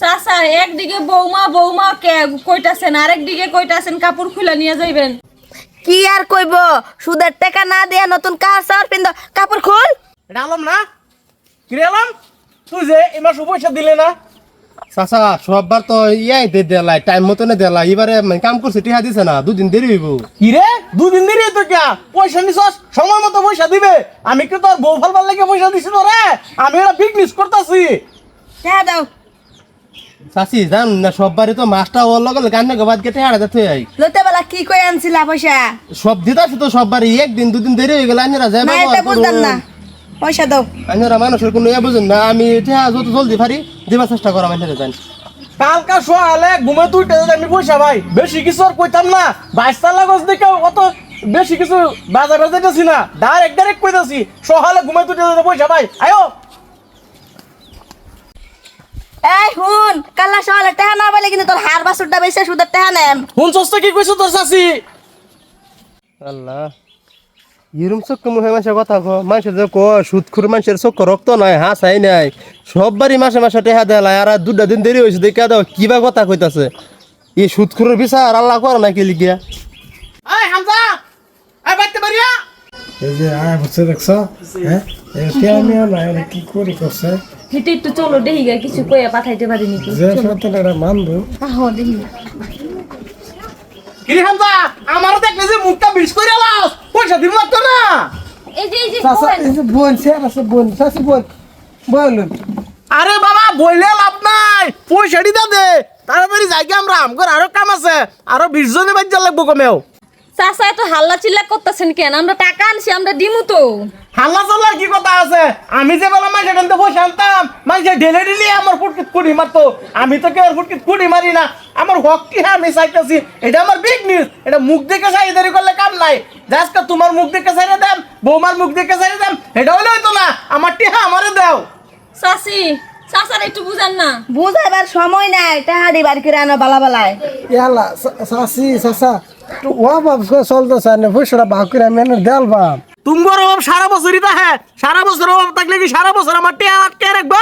চাচা একদিকে বৌমা বৌমা কে কইতাছেন? আরেকদিকে কইতাছেন কাপড় খুলে নিয়ে যাইবেন। কি আর কইব? সুদের টাকা না দিয়া নতুন কার সার পিন্দ কাপড় খুল। আলম না? কিরে আলম? তুই যে এই মাসে পয়সা দিলে না? চাচা সববার তো ইয়াই দে দেলাই টাইম মতো না দেলা এবারে কাম করছে টিহা দিছে না দুদিন দেরি হইব। কিরে? দুদিন দেরি তো কে পয়সা নিছস? সময় মতো পয়সা দিবে। আমি কি তোর বউ ফালবার লাগে পয়সা দিছি রে আমি এটা বিজনেস করতেছি। হ্যাঁ দাও। চাচি জান না সববারই তো মাছটা ওর লগে গান্নে গবাদ কেটে হাড়া যাতে আই। লতে বেলা কি কই আনছিলা পয়সা? সব দিতাছে তো সববারই একদিন দুদিন দেরি হয়ে গেল আইনারা যাই না এটা বুঝতাম না। পয়সা দাও। মানুষের কোনো ইয়ে বুঝেন না আমি টিহা যত জলদি পারি দিবার চেষ্টা করা আইনারা জান কালকা সকালে ঘুমে তুইতে আমি পয়সা ভাই বেশি কিছু আর কইতাম না। বাইশটা লাগস দেখে অত বেশি কিছু বাজার বাজার যাচ্ছি না ডাইরেক্ট ডাইরেক্ট কইতাছি। সকালে ঘুমে তুইতে পয়সা ভাই আয়ো! এই হুন কাল্লা সকালে টাকা না পাইলে কিন্তু তোর হার বাসুরটা বেশি সুদের টাকা নেন হুন সস্তা কি কইছো তোর চাচি? আল্লাহ ইরম চক্ক মুহে মানুষের কথা কো মানুষের যে কো সুদখুর মানুষের চক্ক রক্ত নাই হাসাই নাই। সববারই মাসে মাসে টেহা দেলাই আর দুটা দিন দেরি হয়েছে দেখা দাও কিবা কথা কইতাছে। এই সুদখুরের বিচার আল্লাহ করে নাকি লিখিয়া। আয় হামজা! আয় বাইতে পারিয়া? এই যে আয় বসে দেখছ হ্যাঁ? এতে আমি এরা কি করি করছে? হেঁটে একটু চলো দেহি গা কিছু কইয়া পাঠাইতে পারি নাকি? যে এটা মানবো। আহ দেহি কিরে হামজা আমারও দেখলে যে মুখটা বিষ করে লাস পয়সা দিব লাগতো না। এই যে এই যে বোন স্যার আছে বোন চাচি বোন বলুন আরে বাবা বইলে লাভ নাই পয়সা দিতে দে। তাড়াতাড়ি যাইকে আমরা আমগর আরও কাম আছে আরও বিশ জনের বাজ্যা লাগবো কমেও। চাচা এত হাল্লা চিল্লা করতেছেন কেন? আমরা টাকা আনছি আমরা দিমু তো। হাল্লা চাল্লার কি কথা আছে? আমি যে বললাম মাঝে টানতে পয়সা আনতাম। মাঝে ঢেলে ঢেলে আমার ফুটকিট কুড়ি মারতো। আমি তো কেউ ফুটকিট কুড়ি মারি না। আমার হক কি হ্যাঁ আমি চাইতেছি। এটা আমার বিগ নিউজ এটা মুখ দেখে চাই দেরি করলে কাম নাই। আজকে তোমার মুখ দেখে চাইলে দেন বৌমার মুখ দেখে চাইলে দেন এটা হইলে হইতো না। আমার টিহা আমারে দাও। চাচি চাচার একটু বুঝান না। বুঝাইবার সময় নাই টাকা দিবার করে আনো বালা বালায় ইয়ালা চাচি চাচা তো ও বাপ চলতেছে না পয়সাটা ভাগ করে আমি দেল বাপ। তোমার অভাব সারা বছরই তা হ্যাঁ সারা বছর অভাব থাকলে কি সারা বছর আমার টিয়া আটকে রাখব?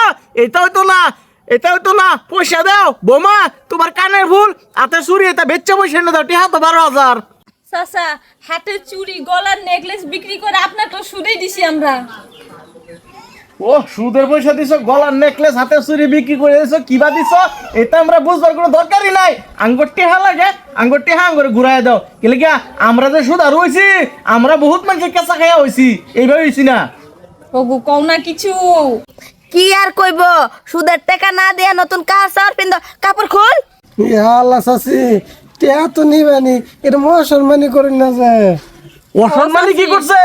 এটা হইতো না এটা হইতো না। পয়সা দাও বোমা তোমার কানের ভুল হাতে চুরি এটা বেচ্চা পয়সা এনে দাও টিয়া তো বারো হাজার। চাচা হাতের চুড়ি গলার নেকলেস বিক্রি করে আপনার তো সুদেই দিছি আমরা। ও সুদের পয়সা দিছো গলার নেকলেস হাতে চুরি বিক্রি করে দিছো কিবা দিছো? এটা আমরা বুঝবার কোনো দরকারই নাই। আঙ্গুর টেহা লাগে আঙ্গুর টেহা আঙ্গুরে ঘুরাই দাও। কেলে কি আমরা যে সুদ আর হইছি আমরা বহুত মানুষের কেঁচা খাইয়া হইছি এইভাবে হইছি না। ওগু কও না কিছু। কি আর কইব? সুদের টাকা না দেয়া নতুন কার সার পিন্দ কাপড় খুল। ইয়ালা চাচি টিয়া তো নিবানি এটা মুসলমানি করি না যে। অসম্মানি কি করছে?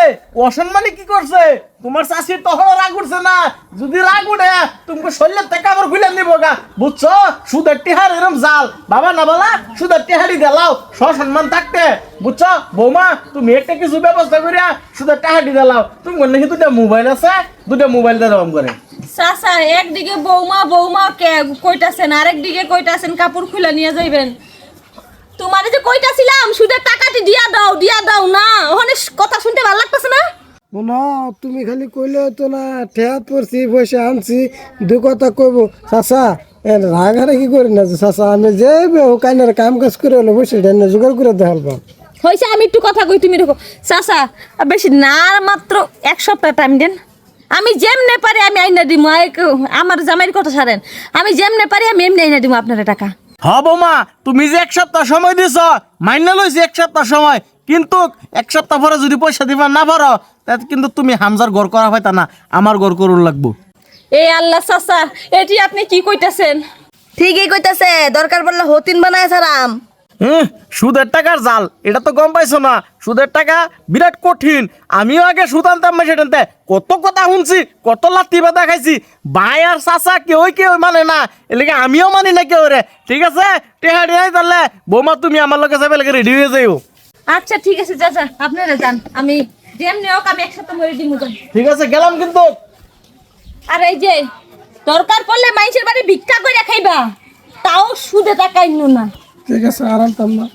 অসম্মানি কি করছে? তোমার চাষির তখন রাগ উঠছে না। যদি রাগ উঠে তুমি শরীরের থেকে আবার খুলে নিব গা। বুঝছ? সুদের টিহার এরম জাল। বাবা না বলা সুদের টিহারি দেলাও সসম্মান থাকতে। বুঝছ? বৌমা তুমি একটা কিছু ব্যবস্থা করিয়া সুদের টিহারি দেলাও তুমি নাকি দুটা মোবাইল আছে? দুটা মোবাইল দেওয়া করে চাচা একদিকে বৌমা বৌমা কে কইতাছেন? আরেকদিকে কইতাছেন কাপড় খুলে নিয়ে যাইবেন। তোমার যে কইতাছিলাম সুদের টাকাটি দিয়া দাও দিয়া দাও না। ওখানে কথা শুনতে ভালো লাগতেছে না? না তুমি খালি কইলে তো না ঠেয়া পড়ছি পয়সা আনছি দু কথা কইব। চাচা কি করি না যে চাচা আমি যে কাইনার কাম কাজ করে হলো বসে জোগাড় করে দেখাল বাপ। হয়েছে আমি একটু কথা কই তুমি দেখো। চাচা বেশি না মাত্র এক সপ্তাহ টাইম দেন। আমি যেমনে পারি আমি আইনা আই- আমার জামাইয়ের কথা ছাড়েন আমি যেমনে পারি আমি এমনি আইনা দিমু আপনার টাকা। হ মা তুমি যে এক সপ্তাহ সময় দিছ মাইনা লইছি এক সপ্তাহ সময়। কিন্তু এক সপ্তাহ পরে যদি পয়সা দিবা না পারো তাতে কিন্তু তুমি হামজার গড় করা হয় তা না আমার গড় করুন লাগবো। এই আল্লাহ চাচা এটি আপনি কি কইতাছেন? ঠিকই কইতাছে দরকার পড়লে হতিন বানায় ছাড়াম। হুম, সুদের টাকার জাল। এটা তো গম পাইছো না? সুদের টাকা বিরাট কঠিন। আমিও আগে সুদ আনতাম মাসে টানতে। কত কথা শুনছি কত লাত্তি বাদা খাইছি। ভাই আর চাচা কেউ কেউ মানে না। এলাকা আমিও মানি না কেউ রে ঠিক আছে? টেহা টেহাই তাহলে। বৌমা তুমি আমার লোকে যাবে লাগে রেডি হয়ে যাইও। আচ্ছা ঠিক আছে চাচা আপনারা যান। আমি যেমনি হোক আমি একসাথে মরে দিমু ঠিক আছে গেলাম কিন্তু। আর এই যে দরকার পড়লে মানুষের বাড়ি ভিক্ষা করে খাইবা। তাও সুদে টাকা ইন্ন না। ঠিক আছে আরাম তাম না।